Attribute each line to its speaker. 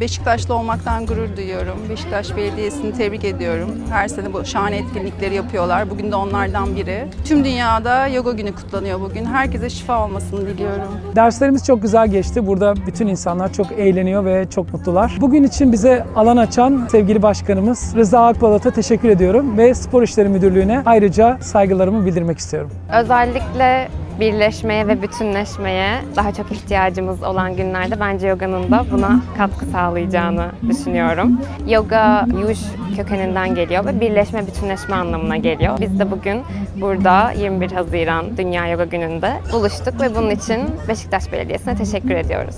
Speaker 1: Beşiktaşlı olmaktan gurur duyuyorum. Beşiktaş Belediyesi'ni tebrik ediyorum. Her sene bu şahane etkinlikleri yapıyorlar. Bugün de onlardan biri. Tüm dünyada yoga günü kutlanıyor bugün. Herkese şifa olmasını diliyorum.
Speaker 2: Derslerimiz çok güzel geçti. Burada bütün insanlar çok eğleniyor ve çok mutlular. Bugün için bize alan açan sevgili başkanımız Rıza Akbalat'a teşekkür ediyorum ve Spor İşleri Müdürlüğü'ne ayrıca saygılarımı bildirmek istiyorum.
Speaker 3: Özellikle birleşmeye ve bütünleşmeye daha çok ihtiyacımız olan günlerde bence yoganın da buna katkı sağlayacağını düşünüyorum. Yoga yuş kökeninden geliyor ve birleşme, bütünleşme anlamına geliyor. Biz de bugün burada 21 Haziran Dünya Yoga Günü'nde buluştuk ve bunun için Beşiktaş Belediyesi'ne teşekkür ediyoruz.